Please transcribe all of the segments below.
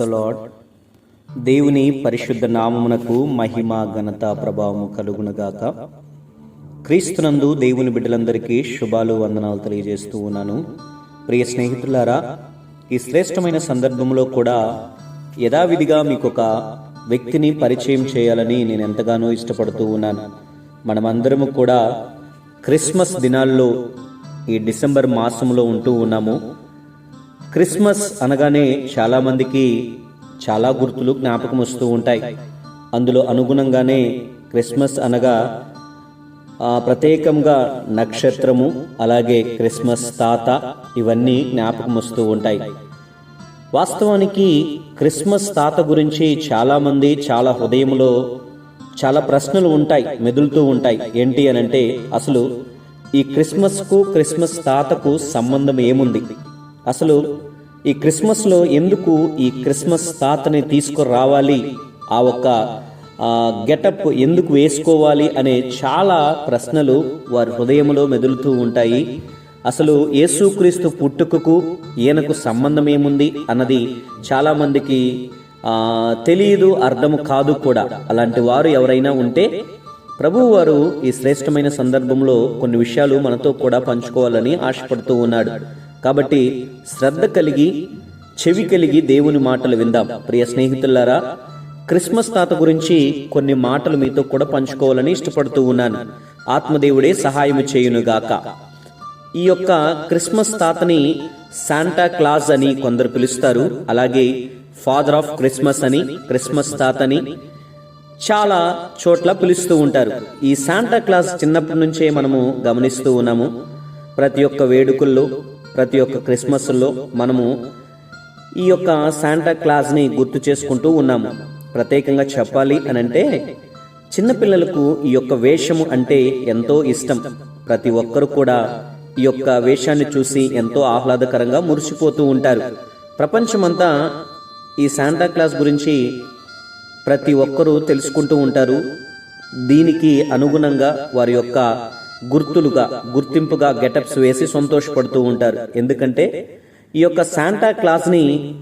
The lord దేవుని పరిశుద్ధ నామమునకు మహిమ ఘనత ప్రభావము కలుగునగాక. క్రీస్తునందు దేవుని బిడ్డలందరికీ శుభాలు వందనాలు తెలియజేస్తూ ఉన్నాను. ప్రియ స్నేహితులారా ఈ శ్రేష్టమైన సందర్భంలో కూడా యథావిధిగా మీకు ఒక వ్యక్తిని పరిచయం చేయాలని నేను ఎంతగానో ఇష్టపడుతూ ఉన్నాను. మనమందరము కూడా క్రిస్మస్ దినాల్లో ఈ డిసెంబర్ మాసంలో ఉంటూ ఉన్నాము. క్రిస్మస్ అనగానే చాలామందికి చాలా గుర్తులు జ్ఞాపకం వస్తూ ఉంటాయి. అందులో అనుగుణంగానే క్రిస్మస్ అనగా ప్రత్యేకంగా నక్షత్రము అలాగే క్రిస్మస్ తాత ఇవన్నీ జ్ఞాపకం వస్తూ ఉంటాయి. వాస్తవానికి క్రిస్మస్ తాత గురించి చాలామంది చాలా హృదయంలో చాలా ప్రశ్నలు ఉంటాయి మెదులుతూ ఉంటాయి. ఏంటి అని అంటే అసలు ఈ క్రిస్మస్కు క్రిస్మస్ తాతకు సంబంధం ఏముంది? అసలు ఈ క్రిస్మస్లో ఎందుకు ఈ క్రిస్మస్ తాతని తీసుకురావాలి? ఆ ఒక్క గెటప్ ఎందుకు వేసుకోవాలి? అనే చాలా ప్రశ్నలు వారి హృదయంలో మెదులుతూ ఉంటాయి. అసలు యేసుక్రీస్తు పుట్టుకకు ఈయనకు సంబంధం ఏముంది అన్నది చాలామందికి తెలియదు అర్థం కాదు కూడా. అలాంటి వారు ఎవరైనా ఉంటే ప్రభువు వారు ఈ శ్రేష్టమైన సందర్భంలో కొన్ని విషయాలు మనతో కూడా పంచుకోవాలని ఆశపడుతూ ఉన్నాడు. కాబట్టి శ్రద్ధ కలిగి చెవి కలిగి దేవుని మాటలు విందాం. ప్రియ స్నేహితులారా క్రిస్మస్ తాత గురించి కొన్ని మాటలు మీతో కూడా పంచుకోవాలని ఇష్టపడుతూ ఉన్నాను. ఆత్మదేవుడే సహాయం చేయునుగాక. ఈ యొక్క క్రిస్మస్ తాతని శాంటా క్లాజ్ అని కొందరు పిలుస్తారు. అలాగే ఫాదర్ ఆఫ్ క్రిస్మస్ అని క్రిస్మస్ తాతని చాలా చోట్ల పిలుస్తూ ఉంటారు. ఈ శాంటా క్లాస్ చిన్నప్పటి నుంచే మనము గమనిస్తూ ఉన్నాము. ప్రతి ఒక్క వేడుకల్లో ప్రతి ఒక్క క్రిస్మస్లో మనము ఈ యొక్క శాంటా క్లాస్ని గుర్తు చేసుకుంటూ ఉన్నాము. ప్రత్యేకంగా చెప్పాలి అని అంటే చిన్నపిల్లలకు ఈ యొక్క వేషము అంటే ఎంతో ఇష్టం. ప్రతి ఒక్కరు కూడా ఈ యొక్క వేషాన్ని చూసి ఎంతో ఆహ్లాదకరంగా మురిసిపోతూ ఉంటారు. ప్రపంచమంతా ఈ శాంటా క్లాస్ గురించి ప్రతి ఒక్కరూ తెలుసుకుంటూ ఉంటారు. దీనికి అనుగుణంగా వారి యొక్క గుర్తులుగా గుర్తింపుగా గెటప్స్ వేసి సంతోషపడుతూ ఉంటారు. ఎందుకంటే ఈ యొక్క శాంటా క్లాస్ని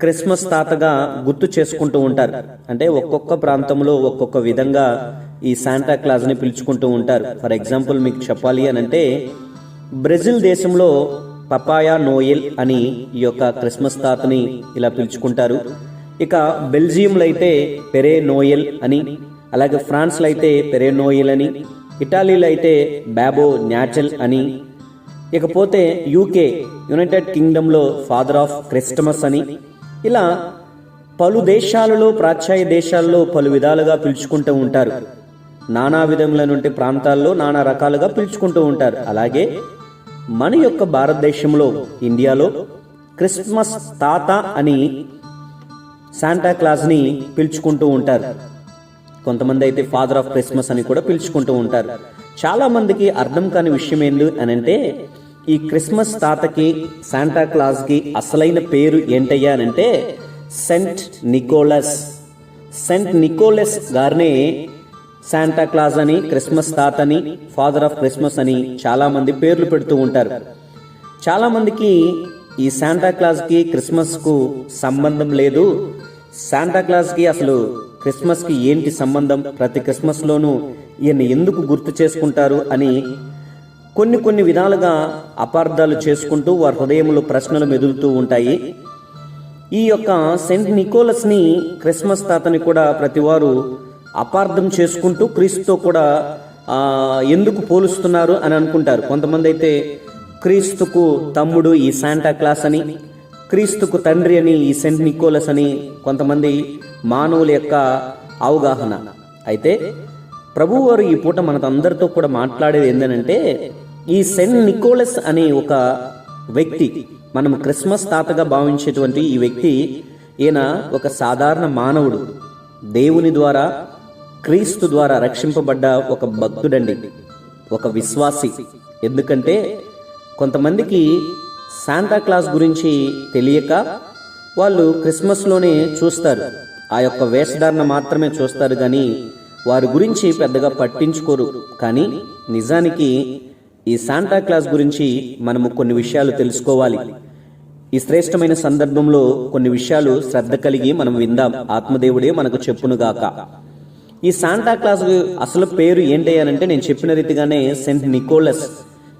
క్రిస్మస్ తాతగా గుర్తు చేసుకుంటూ ఉంటారు. అంటే ఒక్కొక్క ప్రాంతంలో ఒక్కొక్క విధంగా ఈ శాంటా క్లాస్ని పిలుచుకుంటూ ఉంటారు. ఫర్ ఎగ్జాంపుల్ మీకు చెప్పాలి అని అంటే బ్రెజిల్ దేశంలో పపాయా నోయెల్ అని ఈ యొక్క క్రిస్మస్ తాతని ఇలా పిలుచుకుంటారు. ఇక బెల్జియంలో అయితే పెరే నోయెల్ అని అలాగే ఫ్రాన్స్లో అయితే పెరే నోయెల్ అని ఇటాలీలో అయితే బ్యాబో న్యాచల్ అని ఇకపోతే యూకే యునైటెడ్ కింగ్డమ్లో ఫాదర్ ఆఫ్ క్రిస్టమస్ అని. ఇలా పలు దేశాలలో ప్రాచ్యాయ దేశాల్లో పలు విధాలుగా పిలుచుకుంటూ ఉంటారు. నానా విధముల నుండి ప్రాంతాల్లో నానా రకాలుగా పిలుచుకుంటూ ఉంటారు. అలాగే మన యొక్క భారతదేశంలో ఇండియాలో క్రిస్మస్ తాత అని శాంటా క్లాస్ని పిలుచుకుంటూ ఉంటారు. కొంతమంది అయితే ఫాదర్ ఆఫ్ క్రిస్మస్ అని కూడా పిలుచుకుంటూ ఉంటారు. చాలా మందికి అర్థం కాని విషయం ఏంటి అని అంటే ఈ క్రిస్మస్ తాతకి శాంటా క్లాస్కి అసలైన పేరు ఏంటయ్యా అని అంటే సెంట్ నికోలస్ సెంట్ నికోలస్ గారినే శాంటా క్లాస్ అని క్రిస్మస్ తాత అని ఫాదర్ ఆఫ్ క్రిస్మస్ అని చాలా మంది పేర్లు పెడుతూ ఉంటారు. చాలా మందికి ఈ శాంటా క్లాస్కి క్రిస్మస్కు సంబంధం లేదు. శాంటా క్లాస్కి అసలు క్రిస్మస్కి ఏంటి సంబంధం? ప్రతి క్రిస్మస్లోనూ ఈయన ఎందుకు గుర్తు చేసుకుంటారు అని కొన్ని కొన్ని విధాలుగా అపార్థాలు చేసుకుంటూ వారి హృదయంలో ప్రశ్నలు మెదులుతూ ఉంటాయి. ఈ యొక్క సెంట్ నికోలస్ని క్రిస్మస్ తాతని కూడా ప్రతివారు అపార్థం చేసుకుంటూ క్రీస్తుతో కూడా ఎందుకు పోలుస్తున్నారు అని అనుకుంటారు. కొంతమంది అయితే క్రీస్తుకు తమ్ముడు ఈ శాంటా క్లాస్ అని క్రీస్తుకు తండ్రి అని ఈ సెంట్ నికోలస్ అని కొంతమంది మానవుల యొక్క అవగాహన. అయితే ప్రభువారు ఈ పూట మనకందరితో కూడా మాట్లాడేది ఏంటంటే ఈ సెంట్ నికోలస్ అనే ఒక వ్యక్తి మనం క్రిస్మస్ తాతగా భావించేటువంటి ఈ వ్యక్తి ఈయన ఒక సాధారణ మానవుడు. దేవుని ద్వారా క్రీస్తు ద్వారా రక్షింపబడ్డ ఒక భక్తుడండి ఒక విశ్వాసి. ఎందుకంటే కొంతమందికి శాంతాక్లాస్ గురించి తెలియక వాళ్ళు క్రిస్మస్లోనే చూస్తారు. ఆ యొక్క వేషధారణ మాత్రమే చూస్తారు కానీ వారి గురించి పెద్దగా పట్టించుకోరు. కానీ నిజానికి ఈ శాంటా క్లాస్ గురించి మనము కొన్ని విషయాలు తెలుసుకోవాలి. ఈ శ్రేష్టమైన సందర్భంలో కొన్ని విషయాలు శ్రద్ధ కలిగి మనం విందాం. ఆత్మదేవుడే మనకు చెప్పునుగాక ఈ శాంటా క్లాస్ అసలు పేరు ఏంటి అని అంటే నేను చెప్పిన రీతిగానే సెంట్ నికోలస్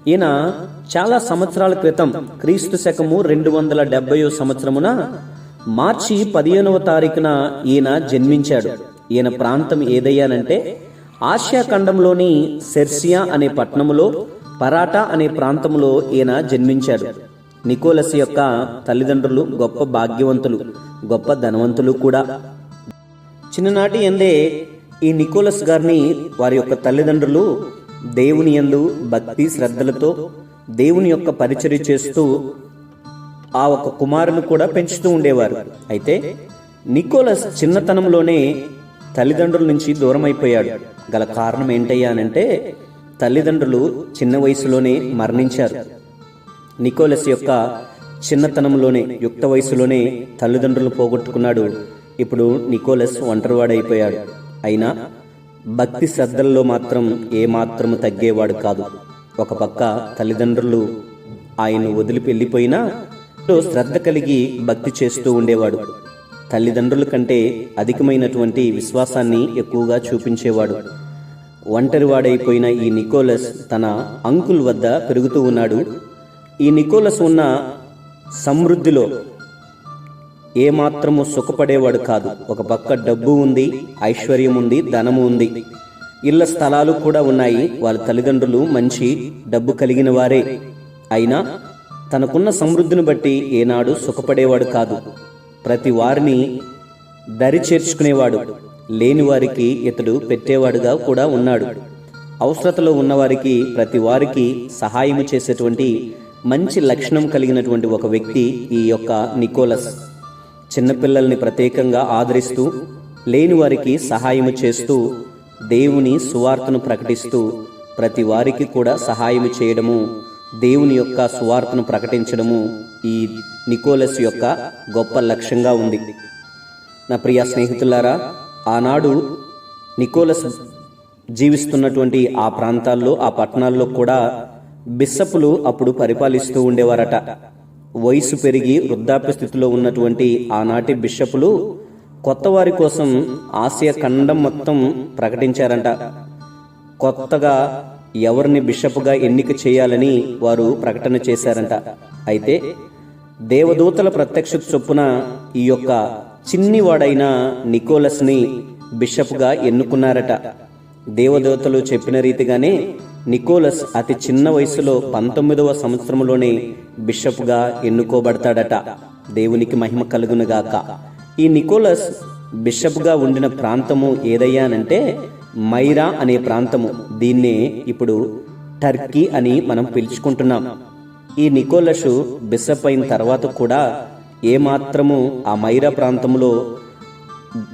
ఈయన చాలా సంవత్సరాల క్రితం క్రీస్తు శకము రెండు వందల డెబ్బయో సంవత్సరమున మార్చి పదిహేనవ తారీఖున ఈయన జన్మించాడు. ఈయన ప్రాంతం ఏదయ్యానంటే ఆసియా ఖండంలోని సెర్సియా అనే పట్టణంలో పరాటా అనే ప్రాంతంలో ఈయన జన్మించాడు. నికోలస్ యొక్క తల్లిదండ్రులు గొప్ప భాగ్యవంతులు గొప్ప ధనవంతులు కూడా. చిన్ననాటి ఎందే ఈ నికోలస్ గారిని వారి యొక్క తల్లిదండ్రులు దేవుని యందు భక్తి శ్రద్ధలతో దేవుని యొక్క పరిచర్య చేస్తూ ఆ ఒక కుమారుని కూడా పెంచుతూ ఉండేవారు. అయితే నికోలస్ చిన్నతనంలోనే తల్లిదండ్రుల నుంచి దూరం అయిపోయాడు గల కారణం ఏంటయ్యా అనంటే తల్లిదండ్రులు చిన్న వయసులోనే మరణించారు. నికోలస్ యొక్క చిన్నతనంలోనే యుక్త వయసులోనే తల్లిదండ్రులు పోగొట్టుకున్నాడు. ఇప్పుడు నికోలస్ ఒంటరివాడైపోయాడు. అయినా భక్తి శ్రద్ధల్లో మాత్రం ఏమాత్రం తగ్గేవాడు కాదు. ఒక పక్క తల్లిదండ్రులు ఆయన వదిలి వెళ్ళిపోయినా శ్రద్ధ కలిగి భక్తి చేస్తూ ఉండేవాడు. తల్లిదండ్రుల కంటే అధికమైనటువంటి విశ్వాసాన్ని ఎక్కువగా చూపించేవాడు. ఒంటరివాడైపోయిన ఈ నికోలస్ తన అంకుల్ వద్ద పెరుగుతూ ఉన్నాడు. ఈ నికోలస్ ఉన్న సమృద్ధిలో ఏమాత్రము సుఖపడేవాడు కాదు. ఒక పక్క డబ్బు ఉంది ఐశ్వర్యం ఉంది ధనము ఉంది. ఇళ్ళ స్థలాలు కూడా ఉన్నాయి. వాళ్ళ తల్లిదండ్రులు మంచి డబ్బు కలిగిన వారే. అయినా తనకున్న సమృద్ధిని బట్టి ఏనాడు సుఖపడేవాడు కాదు. ప్రతి వారిని దరి చేర్చుకునేవాడు. లేని వారికి ఇతడు పెట్టేవాడుగా కూడా ఉన్నాడు. అవసరతలో ఉన్నవారికి ప్రతి వారికి సహాయం చేసేటువంటి మంచి లక్షణం కలిగినటువంటి ఒక వ్యక్తి ఈ యొక్క నికోలస్. చిన్నపిల్లల్ని ప్రత్యేకంగా ఆదరిస్తూ లేని వారికి సహాయం చేస్తూ దేవుని సువార్తను ప్రకటిస్తూ ప్రతి వారికి కూడా సహాయం చేయడము దేవుని యొక్క సువార్తను ప్రకటించడము ఈ నికోలస్ యొక్క గొప్ప లక్ష్యంగా ఉంది. నా ప్రియ స్నేహితులారా ఆనాడు నికోలస్ జీవిస్తున్నటువంటి ఆ ప్రాంతాల్లో ఆ పట్టణాల్లో కూడా బిస్సపులు అప్పుడు పరిపాలిస్తూ ఉండేవారట. వయసు పెరిగి వృద్ధాప్య స్థితిలో ఉన్నటువంటి ఆనాటి బిషపులు కొత్త వారి కోసం ఆసియా ఖండం మొత్తం ప్రకటించారంట. కొత్తగా ఎవరిని బిషప్గా ఎన్నిక చేయాలని వారు ప్రకటన చేశారంట. అయితే దేవదూతల ప్రత్యక్ష చొప్పున ఈ యొక్క చిన్నివాడైన నికోలస్ని బిషప్గా ఎన్నుకున్నారట. దేవదూతలు చెప్పిన రీతిగానే నికోలస్ అతి చిన్న వయసులో పంతొమ్మిదవ సంవత్సరంలోనే బిషప్గా ఎన్నుకోబడతాడట. దేవునికి మహిమ కలుగునుగాక ఈ నికోలస్ బిషప్గా ఉండిన ప్రాంతము ఏదయ్యానంటే మైరా అనే ప్రాంతము. దీన్నే ఇప్పుడు టర్కీ అని మనం పిలుచుకుంటున్నాం. ఈ నికోలషు బిషప్ అయిన తర్వాత కూడా ఏమాత్రము ఆ మైరా ప్రాంతంలో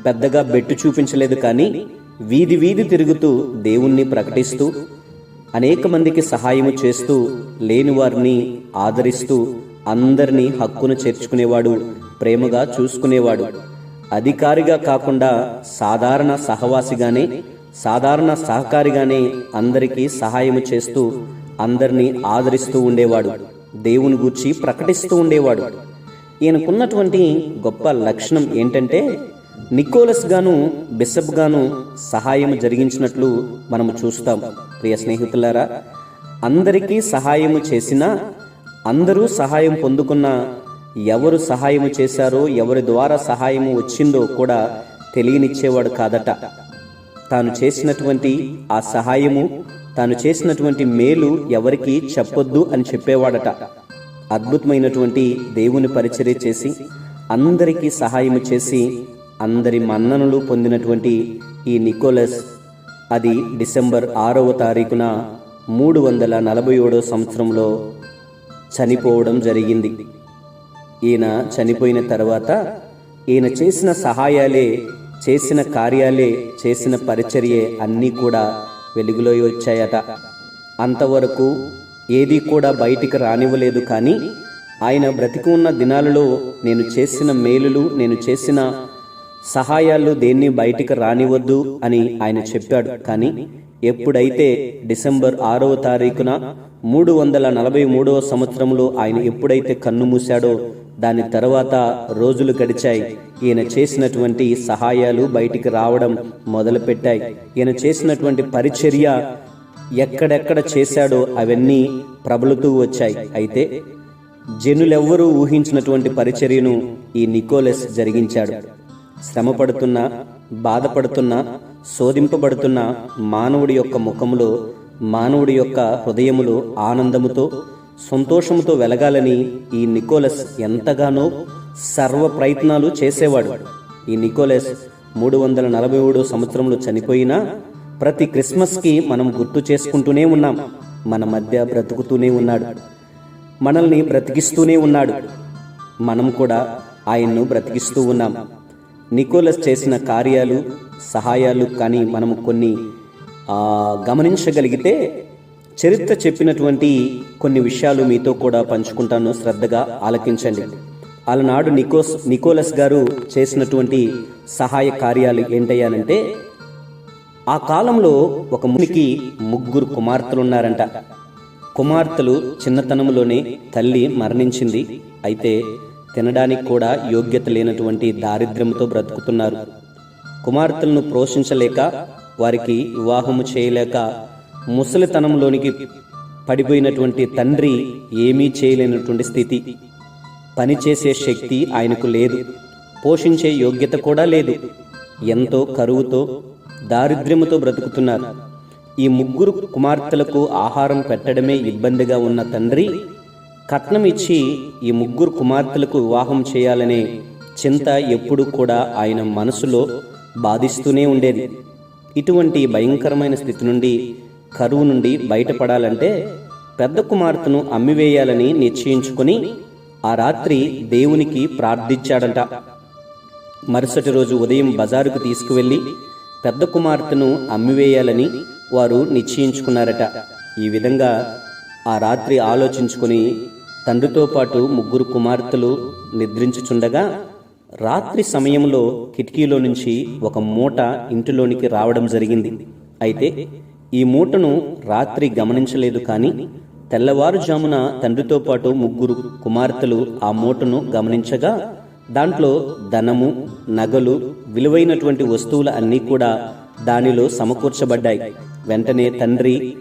పెద్దగా బెట్టు చూపించలేదు కానీ వీధి వీధి తిరుగుతూ దేవుణ్ణి ప్రకటిస్తూ అనేక మందికి సహాయము చేస్తూ లేని వారిని ఆదరిస్తూ అందరినీ హక్కును చేర్చుకునేవాడు ప్రేమగా చూసుకునేవాడు. అధికారిగా కాకుండా సాధారణ సహవాసిగానే సాధారణ సహకారిగానే అందరికీ సహాయము చేస్తూ అందరినీ ఆదరిస్తూ ఉండేవాడు. దేవుని గూర్చి ప్రకటిస్తూ ఉండేవాడు. ఈయనకున్నటువంటి గొప్ప లక్షణం ఏంటంటే నికోలస్ గాను బిషప్ గాను సహాయం జరిగించినట్లు మనము చూస్తాం. ప్రియ స్నేహితులారా అందరికీ సహాయము చేసినా అందరూ సహాయం పొందుకున్న ఎవరు సహాయము చేశారో ఎవరి ద్వారా సహాయము వచ్చిందో కూడా తెలియనిచ్చేవాడు కాదట. తాను చేసినటువంటి ఆ సహాయము తాను చేసినటువంటి మేలు ఎవరికీ చెప్పొద్దు అని చెప్పేవాడట. అద్భుతమైనటువంటి దేవుని పరిచర్య చేసి అందరికీ సహాయం చేసి అందరి మన్ననలు పొందినటువంటి ఈ నికోలస్ అది డిసెంబర్ ఆరవ తారీఖున మూడు వందల నలభై ఏడో సంవత్సరంలో చనిపోవడం జరిగింది. ఈయన చనిపోయిన తర్వాత ఈయన చేసిన సహాయాలే చేసిన కార్యాలే చేసిన పరిచర్యే అన్నీ కూడా వెలుగులో వచ్చాయట. అంతవరకు ఏది కూడా బయటికి రానివ్వలేదు కానీ ఆయన బ్రతికి ఉన్న దినాలలో నేను చేసిన మేలులు నేను చేసిన సహాయాలు దేన్ని బయటికి రానివద్దు అని ఆయన చెప్పాడు. కానీ ఎప్పుడైతే డిసెంబర్ ఆరవ తారీఖున మూడు వందల నలభై మూడవ సంవత్సరంలో ఆయన ఎప్పుడైతే కన్ను మూశాడో దాని తర్వాత రోజులు గడిచాయి. ఈయన చేసినటువంటి సహాయాలు బయటికి రావడం మొదలుపెట్టాయి. ఈయన చేసినటువంటి పరిచర్య ఎక్కడెక్కడ చేశాడో అవన్నీ ప్రబలుతూ వచ్చాయి. అయితే జనులెవ్వరూ ఊహించినటువంటి పరిచర్యను ఈ నికోలెస్ జరిగించాడు. శ్రమపడుతున్న బాధపడుతున్న శోధింపబడుతున్న మానవుడి యొక్క ముఖములో మానవుడి యొక్క హృదయములు ఆనందముతో సంతోషముతో వెలగాలని ఈ నికోలస్ ఎంతగానో సర్వ ప్రయత్నాలు చేసేవాడు. ఈ నికోలస్ మూడు వందల నలభై మూడో సంవత్సరంలో చనిపోయినా ప్రతి క్రిస్మస్కి మనం గుర్తు చేసుకుంటూనే ఉన్నాం. మన మధ్య బ్రతుకుతూనే ఉన్నాడు. మనల్ని బ్రతికిస్తూనే ఉన్నాడు. మనం కూడా ఆయన్ను బ్రతికిస్తూ ఉన్నాం. నికోలస్ చేసిన కార్యాలు సహాయాలు కానీ మనము కొన్ని గమనించగలిగితే చరిత్ర చెప్పినటువంటి కొన్ని విషయాలు మీతో కూడా పంచుకుంటాను. శ్రద్ధగా ఆలకించండి. అలనాడు నికోస్ నికోలస్ గారు చేసినటువంటి సహాయ కార్యాలు ఏంటయ్యానంటే ఆ కాలంలో ఒక మునికి ముగ్గురు కుమార్తెలు ఉన్నారంట కుమార్తెలు చిన్నతనంలోనే తల్లి మరణించింది. అయితే తినడానికి కూడా యోగ్యత లేనటువంటి దారిద్ర్యంతో బ్రతుకుతున్నారు. కుమార్తెలను పోషించలేక వారికి వివాహము చేయలేక ముసలితనంలోనికి పడిపోయినటువంటి తండ్రి ఏమీ చేయలేనటువంటి స్థితి. పనిచేసే శక్తి ఆయనకు లేదు. పోషించే యోగ్యత కూడా లేదు. ఎంతో కరువుతో దారిద్ర్యముతో బ్రతుకుతున్నారు. ఈ ముగ్గురు కుమార్తెలకు ఆహారం పెట్టడమే ఇబ్బందిగా ఉన్న తండ్రి కట్నం ఇచ్చి ఈ ముగ్గురు కుమార్తెలకు వివాహం చేయాలనే చింత ఎప్పుడు కూడా ఆయన మనసులో బాధిస్తూనే ఉండేది. ఇటువంటి భయంకరమైన స్థితి నుండి కరువు నుండి బయటపడాలంటే పెద్ద కుమార్తెను అమ్మివేయాలని నిశ్చయించుకొని ఆ రాత్రి దేవునికి ప్రార్థించాడంట. మరుసటి రోజు ఉదయం బజారుకు తీసుకువెళ్ళి పెద్ద కుమార్తెను అమ్మివేయాలని వారు నిశ్చయించుకున్నారట. ఈ విధంగా ఆ రాత్రి ఆలోచించుకుని తండ్రితో పాటు ముగ్గురు కుమార్తెలు నిద్రించుచుండగా రాత్రి సమయంలో కిటికీలో నుంచి ఒక మూట ఇంటిలోనికి రావడం జరిగింది. అయితే ఈ మూటను రాత్రి గమనించలేదు కానీ తెల్లవారుజామున తండ్రితో పాటు ముగ్గురు కుమార్తెలు ఆ మూటను గమనించగా దాంట్లో ధనము నగలు విలువైనటువంటి వస్తువులు అన్నీ కూడా దానిలో సమకూర్చబడ్డాయి. వెంటనే తండ్రి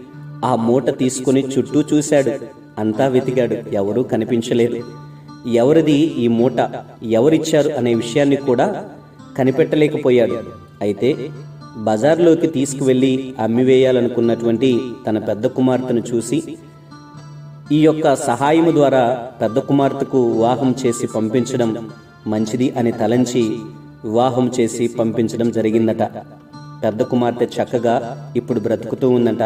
ఆ మూట తీసుకుని చుట్టూ చూశాడు. అంతా వెతికాడు. ఎవరూ కనిపించలేదు. ఎవరిది ఈ మూట? ఎవరిచ్చారు అనే విషయాన్ని కూడా కనిపెట్టలేకపోయాడు. అయితే బజార్లోకి తీసుకువెళ్ళి అమ్మివేయాలనుకున్నటువంటి తన పెద్ద కుమార్తెను చూసి ఈ యొక్క సహాయము ద్వారా పెద్ద కుమార్తెకు వివాహం చేసి పంపించడం మంచిది అని తలంచి వివాహం చేసి పంపించడం జరిగిందట. పెద్ద కుమార్తె చక్కగా ఇప్పుడు బ్రతుకుతూ ఉందంట.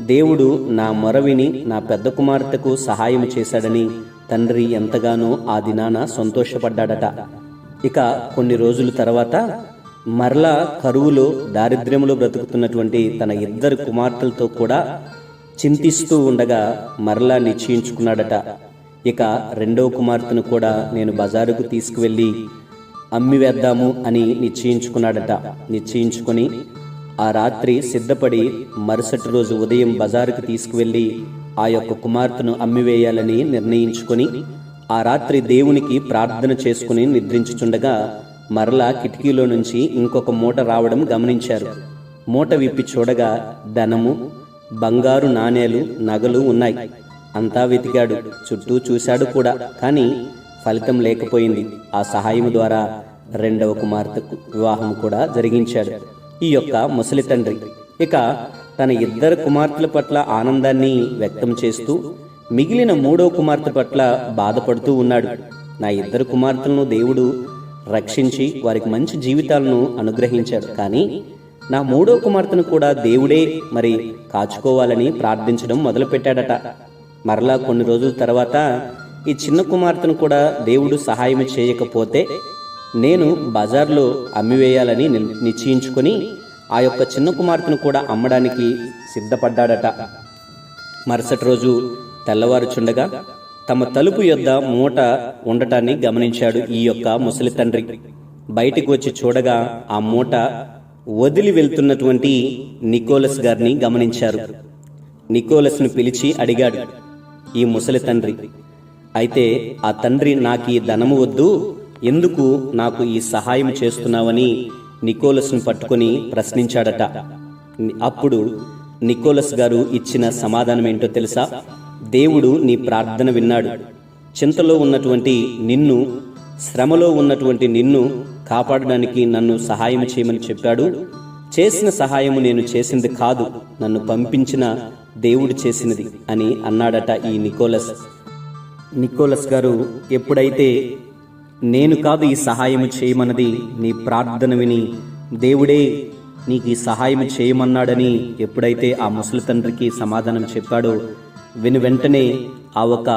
దేవుడు నా మొరవిని నా పెద్ద కుమార్తెకు సహాయం చేశాడని తండ్రి ఎంతగానో ఆ దినాన సంతోషపడ్డాడట. ఇక కొన్ని రోజుల తర్వాత మరలా కరువులో దారిద్ర్యంలో బ్రతుకుతున్నటువంటి తన ఇద్దరు కుమార్తెలతో కూడా చింతిస్తూ ఉండగా మరలా నిశ్చయించుకున్నాడట. ఇక రెండవ కుమార్తెను కూడా నేను బజారుకు తీసుకువెళ్ళి అమ్మివేద్దాము అని నిశ్చయించుకున్నాడట. నిశ్చయించుకొని ఆ రాత్రి సిద్ధపడి మరుసటి రోజు ఉదయం బజారుకు తీసుకువెళ్ళి ఆ యొక్క కుమార్తెను అమ్మివేయాలని నిర్ణయించుకొని ఆ రాత్రి దేవునికి ప్రార్థన చేసుకుని నిద్రించుచుండగా మరలా కిటికీలో నుంచి ఇంకొక మూట రావడం గమనించారు. మూట విప్పి చూడగా ధనము బంగారు నాణేలు నగలు ఉన్నాయి. అంతా వెతికాడు. చుట్టూ చూశాడు కూడా. కానీ ఫలితం లేకపోయింది. ఆ సహాయం ద్వారా రెండవ కుమార్తెకు వివాహం కూడా జరిగించాడు. ఈ యొక్క ముసలి తండ్రి. ఇక తన ఇద్దరు కుమార్తెల పట్ల ఆనందాన్ని వ్యక్తం చేస్తూ మిగిలిన మూడో కుమార్తె పట్ల బాధపడుతూ ఉన్నాడు. నా ఇద్దరు కుమార్తెలను దేవుడు రక్షించి వారికి మంచి జీవితాలను అనుగ్రహించాడు. కానీ నా మూడో కుమార్తెను కూడా దేవుడే మరి కాచుకోవాలని ప్రార్థించడం మొదలుపెట్టాడట. మరలా కొన్ని రోజుల తర్వాత ఈ చిన్న కుమార్తెను కూడా దేవుడు సహాయం చేయకపోతే నేను బజార్లో అమ్మివేయాలని నిశ్చయించుకొని ఆ యొక్క చిన్న కుమార్తెను కూడా అమ్మడానికి సిద్ధపడ్డాడట. మరుసటి రోజు తెల్లవారుచుండగా తమ తలుపు యొద్ద మూట ఉండటాన్ని గమనించాడు ఈ యొక్క ముసలి తండ్రి. బయటికి వచ్చి చూడగా ఆ మూట వదిలి వెళ్తున్నటువంటి నికోలస్ గారిని గమనించారు. నికోలస్ను పిలిచి అడిగాడు ఈ ముసలి తండ్రి అయితే ఆ తండ్రి నాకు ఈ ధనము వద్దు ఎందుకు నాకు ఈ సహాయం చేస్తున్నావని నికోలస్ను పట్టుకొని ప్రశ్నించాడట. అప్పుడు నికోలస్ గారు ఇచ్చిన సమాధానం ఏంటో తెలుసా? దేవుడు నీ ప్రార్థన విన్నాడు. చింతలో ఉన్నటువంటి నిన్ను శ్రమలో ఉన్నటువంటి నిన్ను కాపాడడానికి నన్ను సహాయం చేయమని చెప్పాడు. చేసిన సహాయము నేను చేసింది కాదు నన్ను పంపించిన దేవుడు చేసినది అని అన్నాడట ఈ నికోలస్. నికోలస్ గారు ఎప్పుడైతే నేను కాదు ఈ సహాయం చేయమన్నది నీ ప్రార్థన విని దేవుడే నీకు ఈ సహాయం చేయమన్నాడని ఎప్పుడైతే ఆ ముసలి తండ్రికి సమాధానం చెప్పాడో విని వెంటనే ఆ ఒక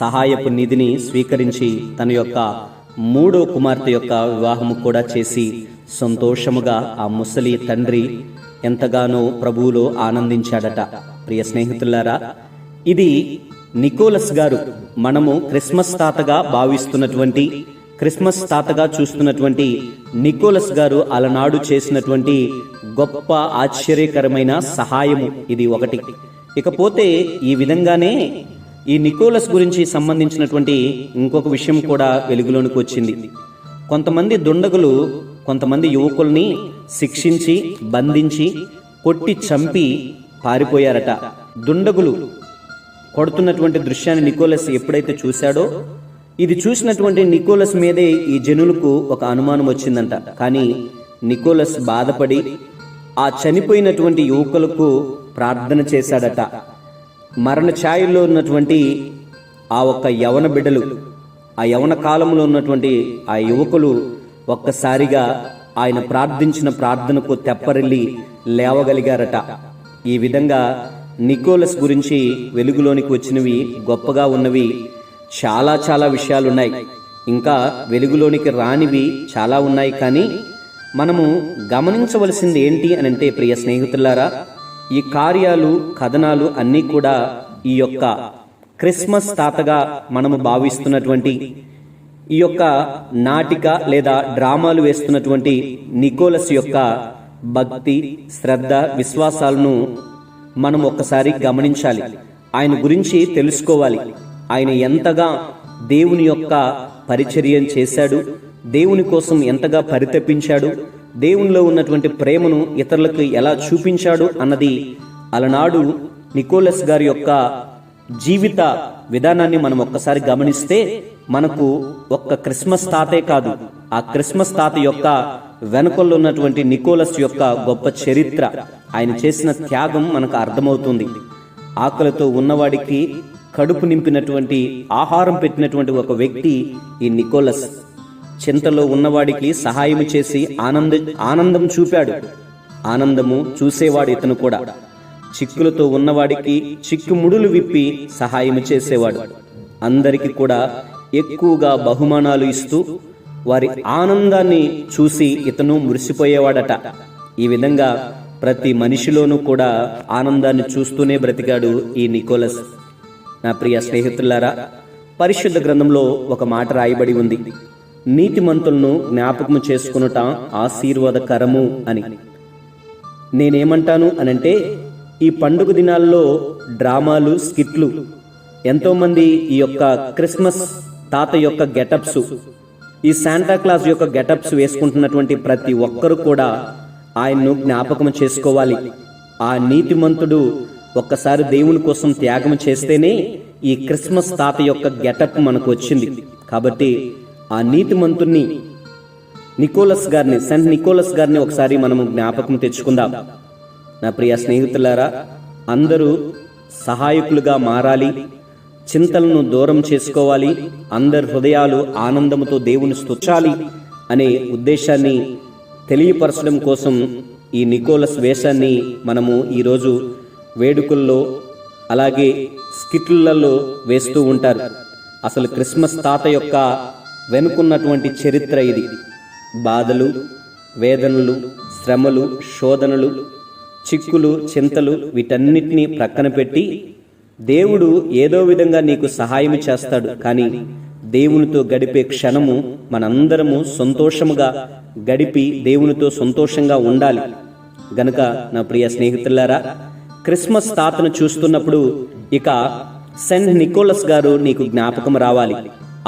సహాయపు నిధిని స్వీకరించి తన యొక్క మూడో కుమార్తె యొక్క వివాహము కూడా చేసి సంతోషముగా ఆ ముసలి తండ్రి ఎంతగానో ప్రభువులో ఆనందించాడట. ప్రియ స్నేహితులారా ఇది నికోలస్ గారు మనము క్రిస్మస్ తాతగా భావిస్తున్నటువంటి క్రిస్మస్ తాతగా చూస్తున్నటువంటి నికోలస్ గారు అలనాడు చేసినటువంటి గొప్ప ఆశ్చర్యకరమైన సహాయము ఇది ఒకటి. ఇకపోతే ఈ విధంగానే ఈ నికోలస్ గురించి సంబంధించినటువంటి ఇంకొక విషయం కూడా వెలుగులోనికి వచ్చింది. కొంతమంది దుండగులు కొంతమంది యువకుల్ని శిక్షించి బంధించి కొట్టి చంపి పారిపోయారట. దుండగులు కొడుతున్నటువంటి దృశ్యాన్ని నికోలస్ ఎప్పుడైతే చూశాడో ఇది చూసినటువంటి నికోలస్ మీదే ఈ జనులకు ఒక అనుమానం వచ్చిందంట. కానీ నికోలస్ బాధపడి ఆ చనిపోయినటువంటి యువకులకు ప్రార్థన చేశాడట. మరణ ఛాయల్లో ఉన్నటువంటి ఆ ఒక్క యవన బిడ్డలు ఆ యవన కాలంలో ఉన్నటువంటి ఆ యువకులు ఒక్కసారిగా ఆయన ప్రార్థించిన ప్రార్థనకు తెప్పరిల్లి లేవగలిగారట. ఈ విధంగా నికోలస్ గురించి వెలుగులోనికి వచ్చినవి గొప్పగా ఉన్నవి చాలా చాలా విషయాలున్నాయి. ఇంకా వెలుగులోనికి రానివి చాలా ఉన్నాయి కానీ మనము గమనించవలసింది ఏంటి అని అంటే ప్రియ స్నేహితులారా ఈ కార్యాలు కథనాలు అన్నీ కూడా ఈ యొక్క క్రిస్మస్ తాతగా మనము భావిస్తున్నటువంటి ఈ యొక్క నాటిక లేదా డ్రామాలు వేస్తున్నటువంటి నికోలస్ యొక్క భక్తి శ్రద్ధ విశ్వాసాలను మనం ఒక్కసారి గమనించాలి. ఆయన గురించి తెలుసుకోవాలి. ఆయన ఎంతగా దేవుని యొక్క పరిచర్యం చేశాడు దేవుని కోసం ఎంతగా పరితపించాడు దేవునిలో ఉన్నటువంటి ప్రేమను ఇతరులకు ఎలా చూపించాడు అన్నది అలనాడు నికోలస్ గారి యొక్క జీవిత విధానాన్ని మనం ఒక్కసారి గమనిస్తే మనకు ఒక్క క్రిస్మస్ తాతే కాదు ఆ క్రిస్మస్ తాత యొక్క వెనుకల్లో ఉన్నటువంటి నికోలస్ యొక్క గొప్ప చరిత్ర ఆయన చేసిన త్యాగం మనకు అర్థమవుతుంది. ఆకలితో ఉన్నవాడికి కడుపు నింపినటువంటి ఆహారం పెట్టినటువంటి ఒక వ్యక్తి ఈ నికోలస్ చింతలో ఉన్నవాడికి సహాయం చేసి ఆనంద ఆనందం చూపాడు. ఆనందము చూసేవాడు ఇతను కూడా. చిక్కులతో ఉన్నవాడికి చిక్కుముడులు విప్పి సహాయం చేసేవాడు. అందరికి కూడా ఎక్కువగా బహుమానాలు ఇస్తూ వారి ఆనందాన్ని చూసి ఇతను మురిసిపోయేవాడట. ఈ విధంగా ప్రతి మనిషిలోనూ కూడా ఆనందాన్ని చూస్తూనే బ్రతికాడు ఈ నికోలస్. నా ప్రియ స్నేహితులారా పరిశుద్ధ గ్రంథంలో ఒక మాట రాయబడి ఉంది. నీతిమంతులను జ్ఞాపకము చేసుకునుట ఆశీర్వాదకరము అని. నేనేమంటాను అనంటే ఈ పండుగ దినాల్లో డ్రామాలు స్కిట్లు ఎంతోమంది ఈ యొక్క క్రిస్మస్ తాత యొక్క గెటప్స్ ఈ శాంటా క్లాస్ యొక్క గెటప్స్ వేసుకుంటున్నటువంటి ప్రతి ఒక్కరు కూడా ఆయన్ను జ్ఞాపకం చేసుకోవాలి. ఆ నీతిమంతుడు ఒక్కసారి దేవుని కోసం త్యాగం చేస్తేనే ఈ క్రిస్మస్ తాత యొక్క గెటప్ మనకు వచ్చింది. కాబట్టి ఆ నీతిమంతుణ్ణి నికోలస్ గారిని సెంట్ నికోలస్ గారిని ఒకసారి మనము జ్ఞాపకం తెచ్చుకుందాం. నా ప్రియ స్నేహితులారా అందరూ సహాయకులుగా మారాలి చింతలను దూరం చేసుకోవాలి అందరి హృదయాలు ఆనందముతో దేవుని స్తుతించాలి అనే ఉద్దేశాన్ని తెలియపరచడం కోసం ఈ నికోలస్ వేషాన్ని మనము ఈరోజు వేడుకల్లో అలాగే స్కిట్లలో వేస్తూ ఉంటారు. అసలు క్రిస్మస్ తాత యొక్క వెనుకున్నటువంటి చరిత్ర ఇది. బాధలు వేదనలు శ్రమలు శోధనలు చిక్కులు చింతలు వీటన్నిటినీ ప్రక్కన పెట్టి దేవుడు ఏదో విధంగా నీకు సహాయం చేస్తాడు. కానీ దేవునితో గడిపే క్షణము మనందరము సంతోషముగా గడిపి దేవునితో సంతోషంగా ఉండాలి. గనుక నా ప్రియ స్నేహితులారా క్రిస్మస్ తాతను చూస్తున్నప్పుడు ఇక సెంట్ నికోలస్ గారు నీకు జ్ఞాపకం రావాలి.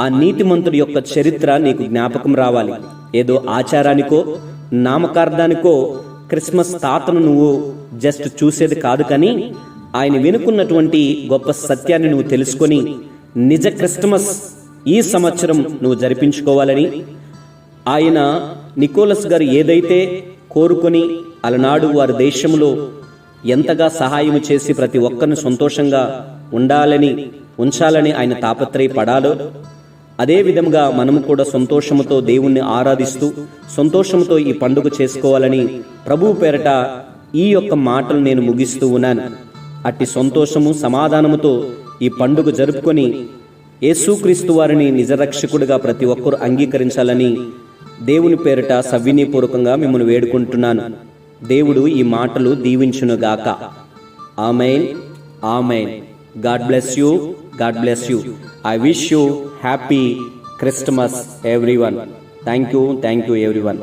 ఆ నీతిమంతుడి యొక్క చరిత్ర నీకు జ్ఞాపకం రావాలి. ఏదో ఆచారానికో నామకార్థానికో క్రిస్మస్ తాతను నువ్వు జస్ట్ చూసేది కాదు కానీ ఆయన వెనుకున్నటువంటి గొప్ప సత్యాన్ని నువ్వు తెలుసుకొని నిజ క్రిస్మస్ ఈ సంవత్సరం నువ్వు జరిపించుకోవాలని ఆయన నికోలస్ గారు ఏదైతే కోరుకొని అలనాడు వారి దేశంలో ఎంతగా సహాయం చేసి ప్రతి ఒక్కరిని సంతోషంగా ఉండాలని ఉంచాలని ఆయన తాపత్రయపడాలో అదే విధంగా మనము కూడా సంతోషముతో దేవుణ్ణి ఆరాధిస్తూ సంతోషముతో ఈ పండుగ చేసుకోవాలని ప్రభువు పేరట ఈ యొక్క మాటలు నేను ముగిస్తూ ఉన్నాను. అట్టి సంతోషము సమాధానముతో ఈ పండుగ జరుపుకొని యేసుక్రీస్తు వారిని నిజరక్షకుడిగా ప్రతి ఒక్కరూ అంగీకరించాలని దేవుని పేరిట సవ్వినీపూర్వకంగా మిమ్మల్ని వేడుకుంటున్నాను. దేవుడు ఈ మాటలు దీవించునుగాక amen. Amen. God bless you. God bless you. I wish you happy Christmas everyone thank you thank you everyone